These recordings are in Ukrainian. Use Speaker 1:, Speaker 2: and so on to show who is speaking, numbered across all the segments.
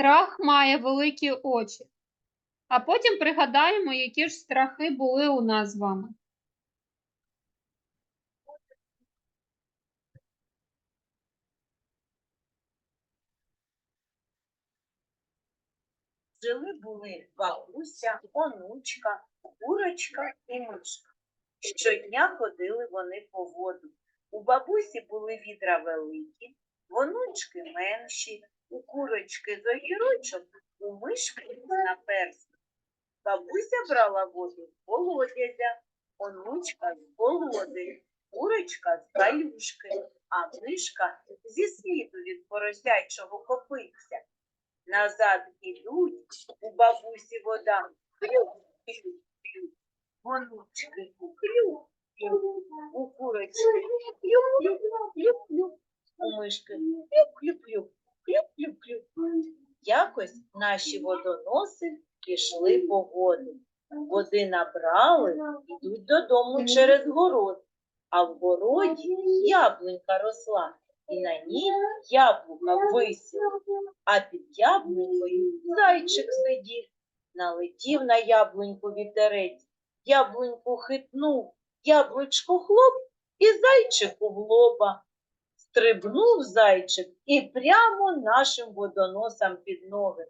Speaker 1: Страх має великі очі. А потім пригадаємо, які ж страхи були у нас з вами.
Speaker 2: Жили були бабуся, онучка, курочка і мишка. Щодня ходили вони по воду. У бабусі були відра великі, в онучки менші, у курочки з огірочок, у мишки на перст. Бабуся брала воду з колодязя, онучка з колоди, курочка з калюшки, а мишка зі сліду від поросячого копитця. Назад ідуть, у бабусі вода. Клюк, клюк. У курочки клюк, клюк, клюк. У мишки Якось наші водоноси пішли по воду. Води набрали, йдуть додому через город. А в городі яблунька росла, і на ній яблука висіла. А під яблунькою зайчик сидів, налетів на яблуньку вітерець, яблуньку хитнув, яблучко хлоп і зайчику в лоба. Стрибнув зайчик і прямо нашим водоносам під ноги.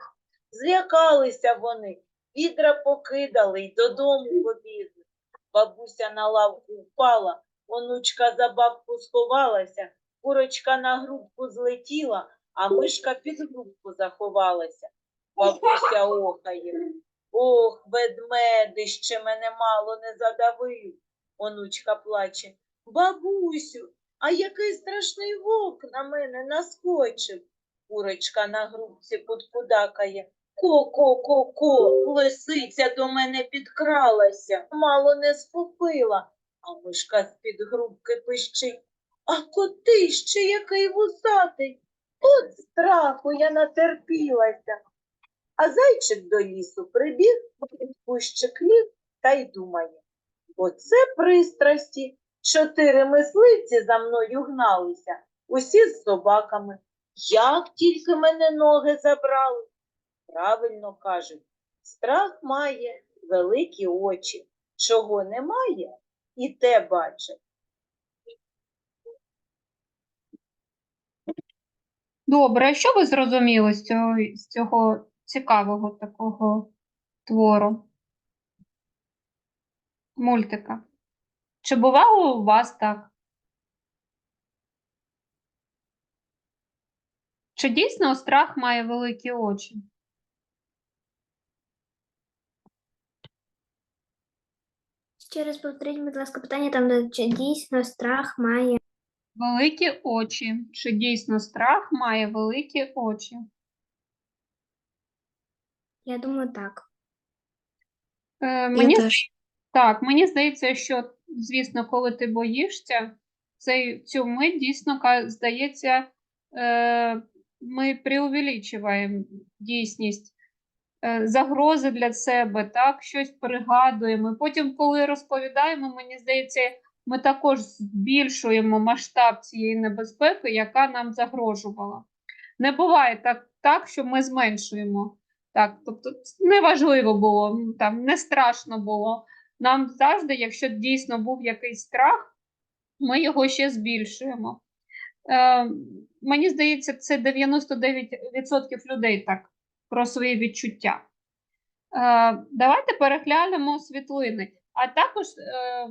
Speaker 2: Злякалися вони, відра покидали й додому побігли. Бабуся на лавку впала, онучка за бабку сховалася, курочка на грубку злетіла, а мишка під грубку заховалася. Бабуся охає. Ох, ведмедище мене мало не задавив. Онучка плаче. Бабусю, а який страшний вовк на мене наскочив. Курочка на грубці подкудакає. Ко-ко-ко-ко, лисиця до мене підкралася, мало не схопила. А мишка з-під грубки пищить. А котище який вусатий. От страху я натерпілася. А зайчик до лісу прибіг, кущик ліг та й думає. Оце пристрасті. Чотири мисливці за мною гналися, усі з собаками. Як тільки мене ноги забрали. Правильно кажуть, страх має великі очі. Чого немає, і те бачить.
Speaker 1: Добре, а що ви зрозуміли з цього, з цього цікавого такого твору? Мультика? Чи бувало у вас так? Чи дійсно страх має великі очі?
Speaker 3: Ще раз повторіть, будь ласка, питання там, де чи дійсно страх має.
Speaker 1: Великі очі. Чи дійсно страх має великі очі?
Speaker 3: Я думаю, так.
Speaker 1: Е, мені
Speaker 3: теж.
Speaker 1: Так, мені здається, що, звісно, коли ти боїшся, цей, цю мить дійсно здається, е, ми преувеличуємо дійсність е, загрози для себе, так, щось пригадуємо. Потім, коли розповідаємо, мені здається, ми також збільшуємо масштаб цієї небезпеки, яка нам загрожувала. Не буває так, так що ми зменшуємо. Так, тобто неважливо було, там не страшно було. Нам завжди, якщо дійсно був якийсь страх, ми його ще збільшуємо. Е, мені здається, це 99% людей так про свої відчуття. Е, давайте переглянемо світлини. А також е,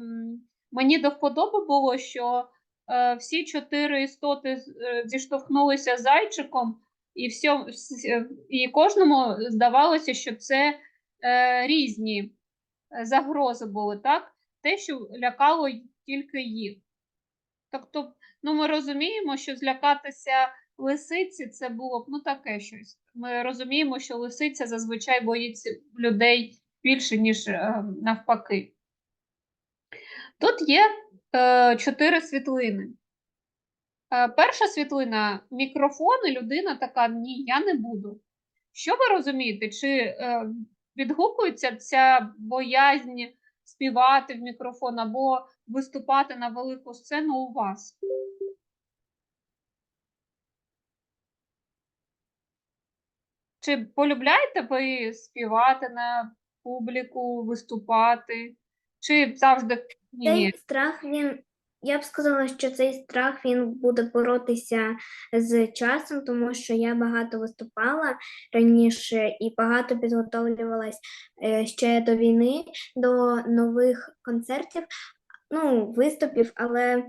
Speaker 1: мені до вподоби було, що е, всі чотири істоти е, зіштовхнулися зайчиком, і, всьо, і кожному здавалося, що це е, різні загрози були, так? Те, що лякало тільки їх. Тобто, ну, ми розуміємо, що злякатися лисиці це було б ну таке щось. Ми розуміємо, що лисиця зазвичай боїться людей більше, ніж е, навпаки. Тут є е, чотири світлини. Е, перша світлина мікрофон, і людина така: ні, я не буду. Що ви розумієте? Чи е, відгукується ця боязнь співати в мікрофон або виступати на велику сцену у вас? Чи полюбляєте ви співати на публіку, виступати? Чи завжди ні?
Speaker 3: Цей страх він. Я б сказала, що цей страх він буде боротися з часом, тому що я багато виступала раніше і багато підготовлювалась е, ще до війни, до нових концертів, ну, виступів, але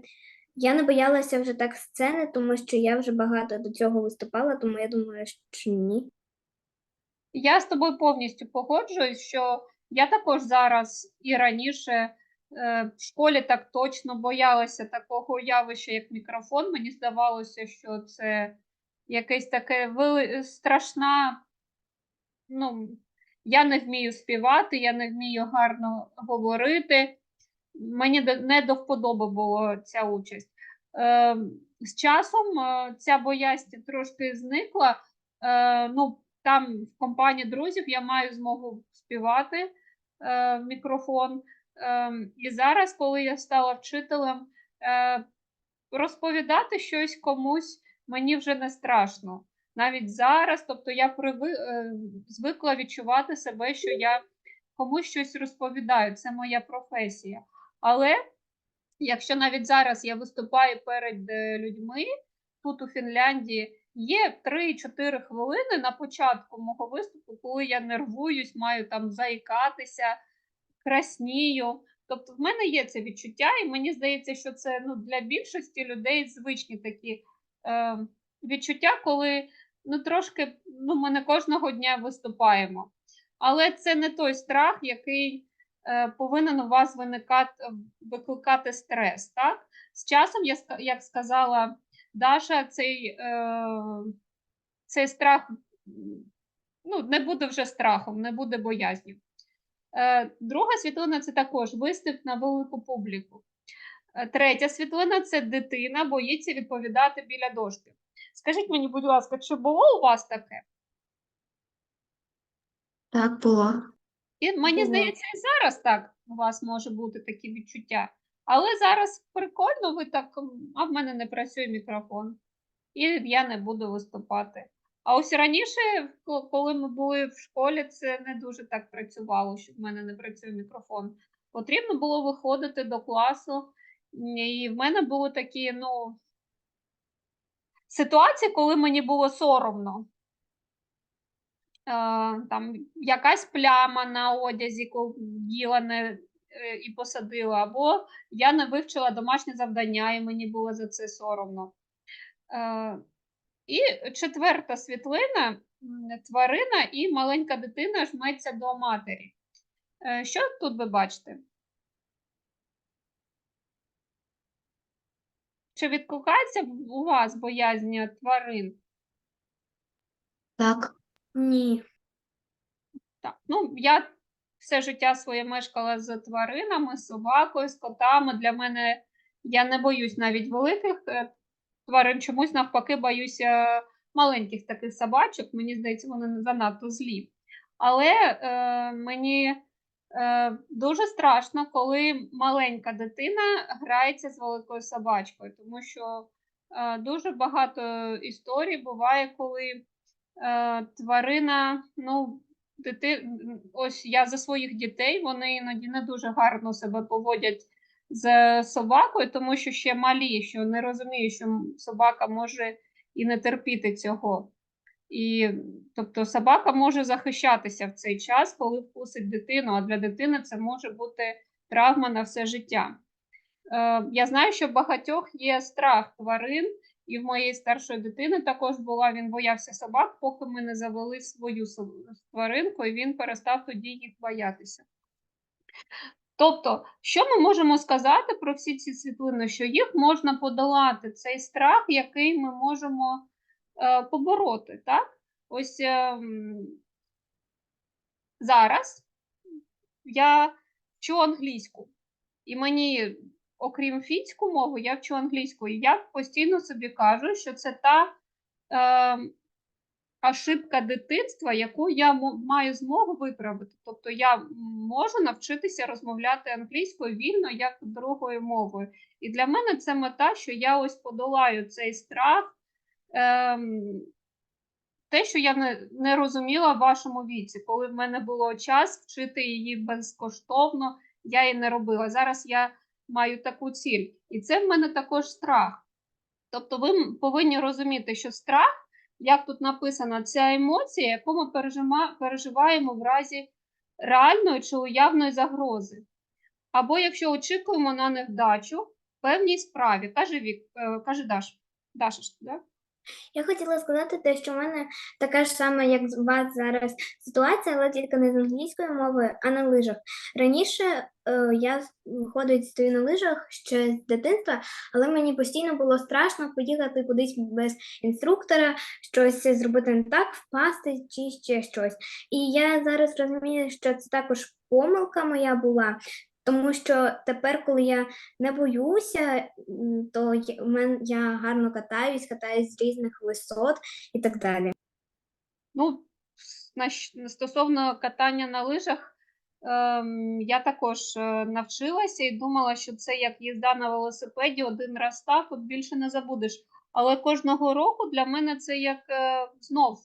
Speaker 3: я не боялася вже так сцени, тому що я вже багато до цього виступала, тому я думаю, що ні.
Speaker 1: Я з тобою повністю погоджуюсь, що я також зараз і раніше в школі так точно боялася такого явища, як мікрофон. Мені здавалося, що це якесь таке вели... страшна. Ну, я не вмію співати, я не вмію гарно говорити. Мені не до вподоби була ця участь. Е, з часом е, ця боязнь трошки зникла. Е, ну, там в компанії друзів я маю змогу співати е, в мікрофон. Е, і зараз, коли я стала вчителем, е, розповідати щось комусь мені вже не страшно. Навіть зараз, тобто я приви, е, звикла відчувати себе, що я комусь щось розповідаю, це моя професія. Але якщо навіть зараз я виступаю перед е, людьми тут у Фінляндії, є 3-4 хвилини на початку мого виступу, коли я нервуюсь, маю там заїкатися, краснію. Тобто в мене є це відчуття, і мені здається, що це ну, для більшості людей звичні такі е, відчуття, коли ну, трошки ну, ми не кожного дня виступаємо. Але це не той страх, який е, повинен у вас виникати, викликати стрес. Так? З часом, я, як сказала Даша, цей, е, цей страх ну, не буде вже страхом, не буде боязнью. Е, Друга світлина це також виступ на велику публіку. Е, Третя світлина це дитина боїться відповідати біля дошки. Скажіть мені, будь ласка, чи було у вас таке?
Speaker 4: Так, було.
Speaker 1: І мені
Speaker 3: Було.
Speaker 1: здається, і зараз так у вас може бути такі відчуття. Але зараз прикольно, ви так, а в мене не працює мікрофон, і я не буду виступати. А ось раніше, коли ми були в школі, це не дуже так працювало, що в мене не працює мікрофон. Потрібно було виходити до класу, і в мене були такі, ну, ситуації, коли мені було соромно. Е, там якась пляма на одязі, їла не, е, і посадила, або я не вивчила домашнє завдання, і мені було за це соромно. І четверта світлина тварина і маленька дитина жметься до матері. Е, Що тут ви бачите? Чи відкликається у вас боязнь тварин?
Speaker 4: Так.
Speaker 3: Ні.
Speaker 1: Так, ну я все життя своє мешкала з тваринами, з собакою, з котами. Для мене я не боюсь навіть великих е, тварин, чомусь навпаки боюся маленьких таких собачок. Мені здається, вони не занадто злі. Але е, мені е, дуже страшно, коли маленька дитина грається з великою собачкою, тому що е, дуже багато історій буває, коли е, тварина, ну, дити... ось я за своїх дітей, вони іноді не дуже гарно себе поводять з собакою, тому що ще малі, що не розуміють, що собака може і не терпіти цього. І тобто собака може захищатися в цей час, коли вкусить дитину, а для дитини це може бути травма на все життя. Е, я знаю, що в багатьох є страх тварин, і в моєї старшої дитини також була, він боявся собак, поки ми не завели свою тваринку, і він перестав тоді їх боятися. Тобто, що ми можемо сказати про всі ці світлини? Що їх можна подолати, цей страх, який ми можемо е, побороти. Так? Ось е, зараз я вчу англійську, і мені, окрім фінську мову, я вчу англійську. І я постійно собі кажу, що це та е, ошибка дитинства, яку я маю змогу виправити. Тобто я можу навчитися розмовляти англійською вільно як другою мовою. І для мене це мета, що я ось подолаю цей страх. Ем, те, що я не, не розуміла в вашому віці, коли в мене було час вчити її безкоштовно, я її не робила. Зараз я маю таку ціль. І це в мене також страх. Тобто ви повинні розуміти, що страх, як тут написано, ця емоція, яку ми переживаємо в разі реальної чи уявної загрози. Або якщо очікуємо на невдачу в певній справі. Каже Вік, е, каже Даш. Даша, да?
Speaker 3: Я хотіла сказати те, що в мене така ж сама, як у вас зараз ситуація, але тільки не з англійської мови, а на лижах. Раніше е, я з- ходить стою на лижах ще з дитинства, але мені постійно було страшно поїхати кудись без інструктора, щось зробити не так, впасти чи ще щось. І я зараз розумію, що це також помилка моя була. Тому що тепер, коли я не боюся, то я, гарно катаюсь, катаюсь з різних висот і так далі.
Speaker 1: Ну, стосовно катання на лижах, ем, я також е, навчилася і думала, що це як їзда на велосипеді, один раз так, от більше не забудеш. Але кожного року для мене це як е, знов.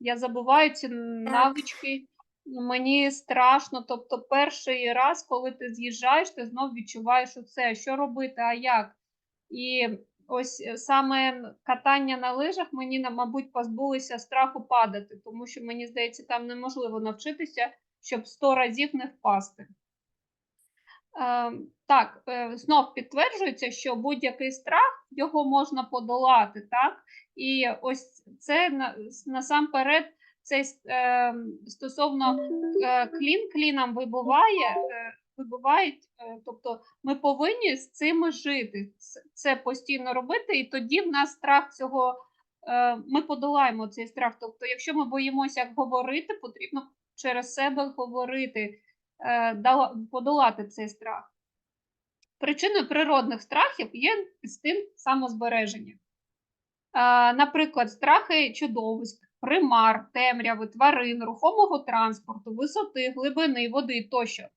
Speaker 1: Я забуваю ці навички, мені страшно. Тобто, перший раз, коли ти з'їжджаєш, ти знов відчуваєш оце, що робити, а як. І ось е, саме катання на лижах мені, мабуть, позбулися страху падати, тому що мені здається, там неможливо навчитися, щоб 100 разів не впасти. Е, так, е, знов підтверджується, що будь-який страх його можна подолати, так? І ось це на, насамперед це е, стосовно е, клін кліном вибиває, е, вибивають, е, тобто ми повинні з цим жити, це постійно робити, і тоді в нас страх цього, е, ми подолаємо цей страх. Тобто, якщо ми боїмося говорити, потрібно через себе говорити, е, подолати цей страх. Причиною природних страхів є інстинкт самозбереження. Е, Наприклад, страхи чудовиськ, примар, темряви, тварин, рухомого транспорту, висоти, глибини, води тощо.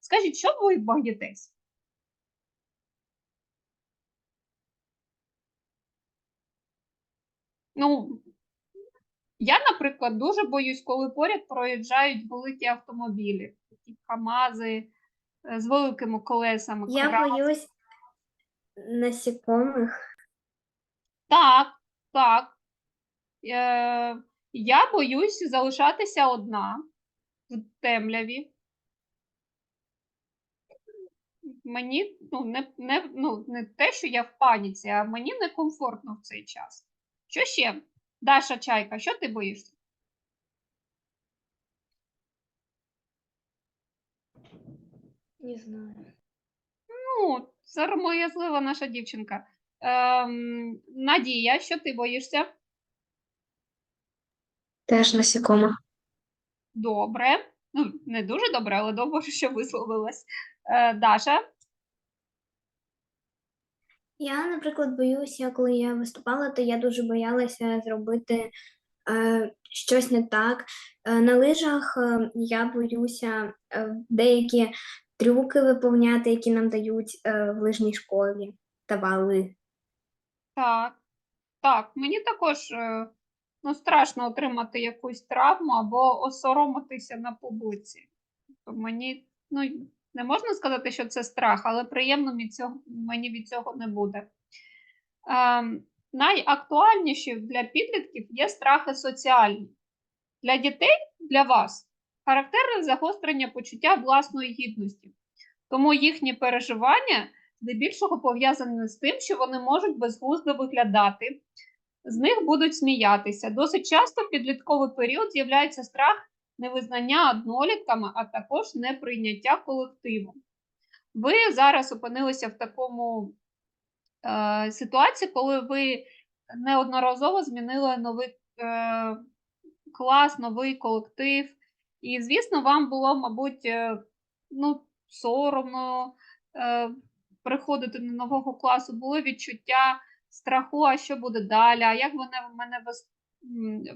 Speaker 1: Скажіть, що ви боїтесь? Ну, я, наприклад, дуже боюсь, коли поряд проїжджають великі автомобілі, такі КАМАЗи е, з великими колесами.
Speaker 3: Я
Speaker 1: крани.
Speaker 3: боюсь насікомих.
Speaker 1: Так, так. Е, я боюсь залишатися одна в темряві. Мені ну, не, не, ну, не те, що я в паніці, а мені некомфортно в цей час. Що ще? Даша Чайка, що ти боїшся?
Speaker 3: Не знаю.
Speaker 1: Ну, сором'язлива наша дівчинка. Ем, Надія, що ти боїшся?
Speaker 3: Теж насікомих.
Speaker 1: Добре. Ну, не дуже добре, але добре, що висловилась. Е, Даша,
Speaker 3: Я, наприклад, боюся, коли я виступала, то я дуже боялася зробити е, щось не так. Е, на лижах е, я боюся е, деякі трюки виповняти, які нам дають е, в лижній школі. Давали.
Speaker 1: так. Так, мені також е, ну, страшно отримати якусь травму або осоромитися на публіці. Тобто Мені ну, не можна сказати, що це страх, але приємно від цього, мені від цього не буде. Ем, найактуальніші для підлітків є страхи соціальні. Для дітей, для вас, характерне загострення почуття власної гідності. Тому їхні переживання здебільшого пов'язані з тим, що вони можуть безглуздо виглядати, з них будуть сміятися. Досить часто в підлітковий період з'являється страх невизнання однолітками, а також неприйняття колективом. Ви зараз опинилися в такому е, ситуації, коли ви неодноразово змінили новий е, клас, новий колектив. І, звісно, вам було, мабуть, е, ну, соромно е, приходити до нового класу, було відчуття страху, а що буде далі, а як вони мене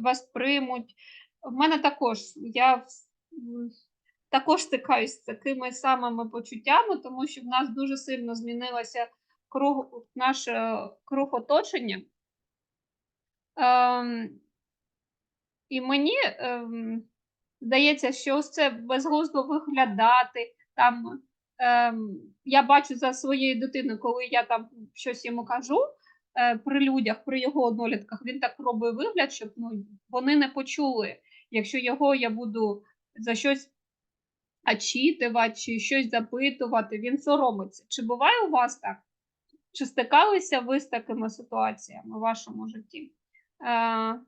Speaker 1: вас, приймуть. В мене також я також стикаюсь з такими самими почуттями, тому що в нас дуже сильно змінилося круг, наш круг оточення. Ем, І мені ем, здається, що ось це безглуздо виглядати. Там, ем, я бачу за своєю дитиною, коли я там щось йому кажу при людях, при його однолітках, він так робить вигляд, щоб ну, вони не почули. Якщо його я буду за щось очитувати чи щось запитувати, він соромиться. Чи буває у вас так? Чи стикалися ви з такими ситуаціями у вашому житті? Е,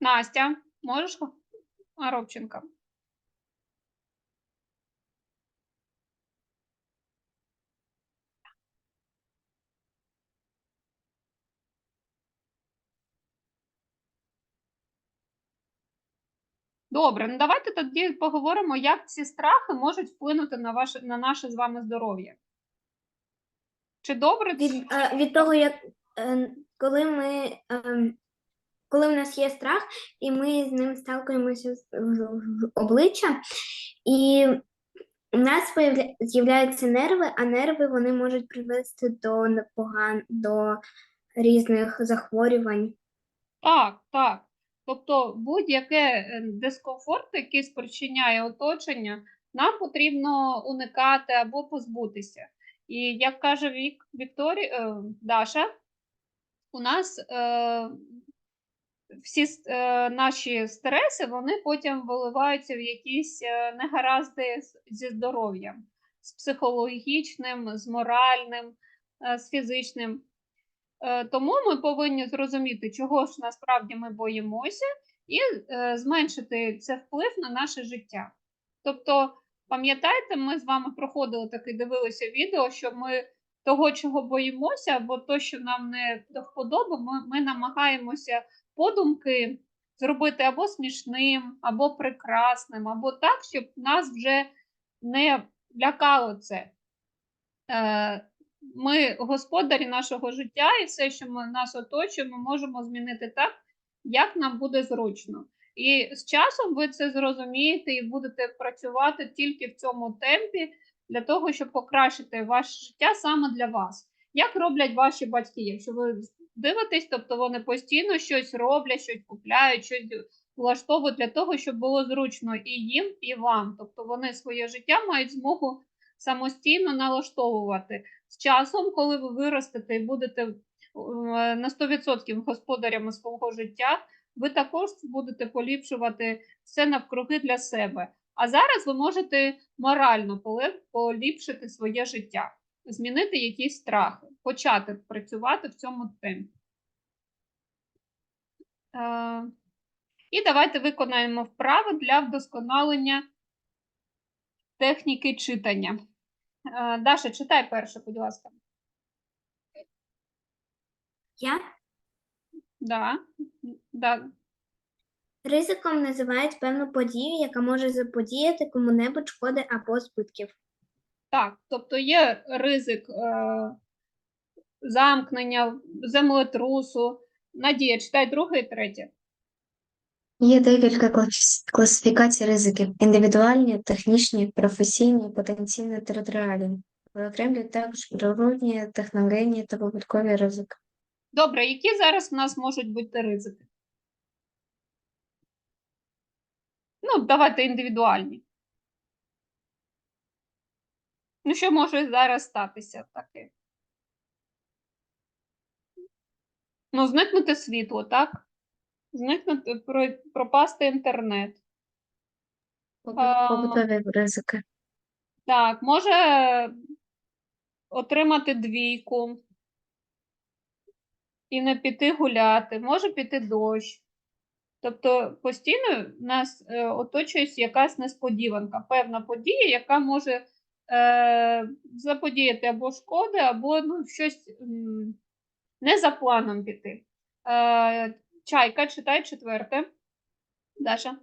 Speaker 1: Настя, можеш? Робченка. Добре, ну давайте тоді поговоримо, як ці страхи можуть вплинути на ваше на наше з вами здоров'я. Чи добре це?
Speaker 3: Від, е, від того, як е, коли ми е, коли в нас є страх, і ми з ним сталкуємося з- в, в обличчя, і у нас з'являються нерви, а нерви вони можуть привести до непоган до різних захворювань.
Speaker 1: Так, так. Тобто будь-яке е, дискомфорт, який спричиняє оточення, нам потрібно уникати або позбутися. І як каже Вік, Вікторі, е, Даша, у нас е, всі е, наші стреси вони потім виливаються в якісь е, негаразди зі здоров'ям, з психологічним, з моральним, е, з фізичним. Е, Тому ми повинні зрозуміти, чого ж насправді ми боїмося, і е, зменшити це вплив на наше життя. Тобто, пам'ятаєте, ми з вами проходили таке, дивилися відео, що ми того, чого боїмося, або то, що нам не до вподоби, ми, ми намагаємося подумки зробити або смішним, або прекрасним, або так, щоб нас вже не лякало це. Ми господарі нашого життя, і все, що ми нас оточує, ми можемо змінити так, як нам буде зручно. І з часом ви це зрозумієте і будете працювати тільки в цьому темпі для того, щоб покращити ваше життя саме для вас. Як роблять ваші батьки? Якщо ви дивитесь, тобто вони постійно щось роблять, щось купляють, щось влаштовують для того, щоб було зручно і їм, і вам. Тобто вони своє життя мають змогу самостійно налаштовувати з часом, коли ви виростете і будете е, на 100% господарями свого життя, ви також будете поліпшувати все навкруги для себе. А зараз ви можете морально поліпшити своє життя, змінити якісь страхи, почати працювати в цьому темпі. Е, І давайте виконаємо вправи для вдосконалення техніки читання. Даша, читай перше, будь ласка.
Speaker 3: Я
Speaker 1: Да. Да.
Speaker 3: ризиком називають певну подію, яка може заподіяти кому-небудь шкоди або збитків.
Speaker 1: Так, тобто є ризик е, замкнення, землетрусу. Надія, читай друге і третє.
Speaker 4: Є декілька класифікацій ризиків: індивідуальні, технічні, професійні, потенційно територіальні. Виокремлюють також природні, техногенні та побуткові ризики.
Speaker 1: Добре, які зараз в нас можуть бути ризики? Ну, давайте індивідуальні. Ну, що може зараз статися таке? Ну, зникнути світло, так? Зникнути, про- пропасти інтернет.
Speaker 4: Побутові ризики.
Speaker 1: Так, може отримати двійку і не піти гуляти, може піти дощ. Тобто постійно нас е, оточує якась несподіванка, певна подія, яка може е, заподіяти або шкоди, або ну, щось м, не за планом піти. Е, чайка, читай четверте. Даша.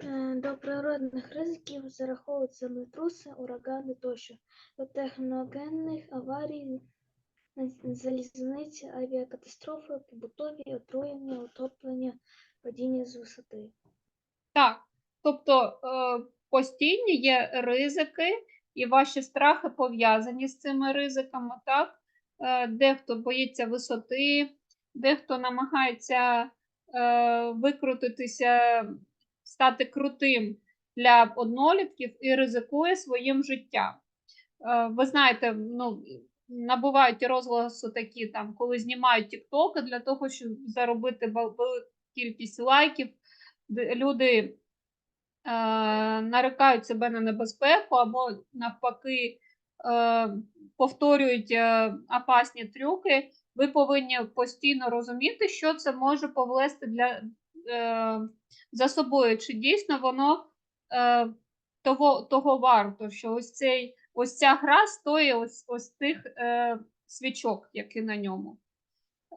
Speaker 5: Е, До природних ризиків зараховують землетруси, урагани тощо, до техногенних аварій, залізниці, авіакатастрофи, побутові, отруєння, утоплення, падіння з висоти.
Speaker 1: Так, тобто е, постійні є ризики, і ваші страхи пов'язані з цими ризиками, так? Е, дехто боїться висоти, дехто намагається е, викрутитися, стати крутим для однолітків і ризикує своїм життям. Е, ви знаєте, ну, набувають розголосу такі, там, коли знімають тіктоки для того, щоб заробити велику кількість лайків, люди е, нарікають себе на небезпеку або навпаки е, повторюють е, опасні трюки. Ви повинні постійно розуміти, що це може повлести для, е, за собою, чи дійсно воно е, того, того варто, що ось цей ось ця гра стоїть ось, ось тих е, свічок, які на ньому.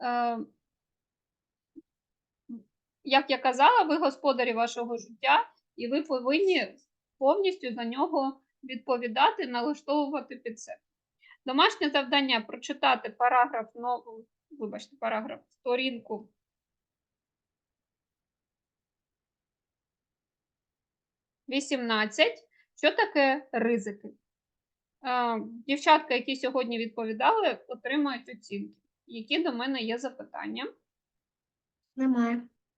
Speaker 1: Е, як я казала, ви господарі вашого життя, і ви повинні повністю за нього відповідати, налаштовувати під себе. Домашнє завдання прочитати параграф, ну, вибачте, параграф, сторінку. Вісімнадцять. Що таке ризики? Дівчатка, які сьогодні відповідали, отримають оцінки. Які до мене є запитання?
Speaker 4: Немає.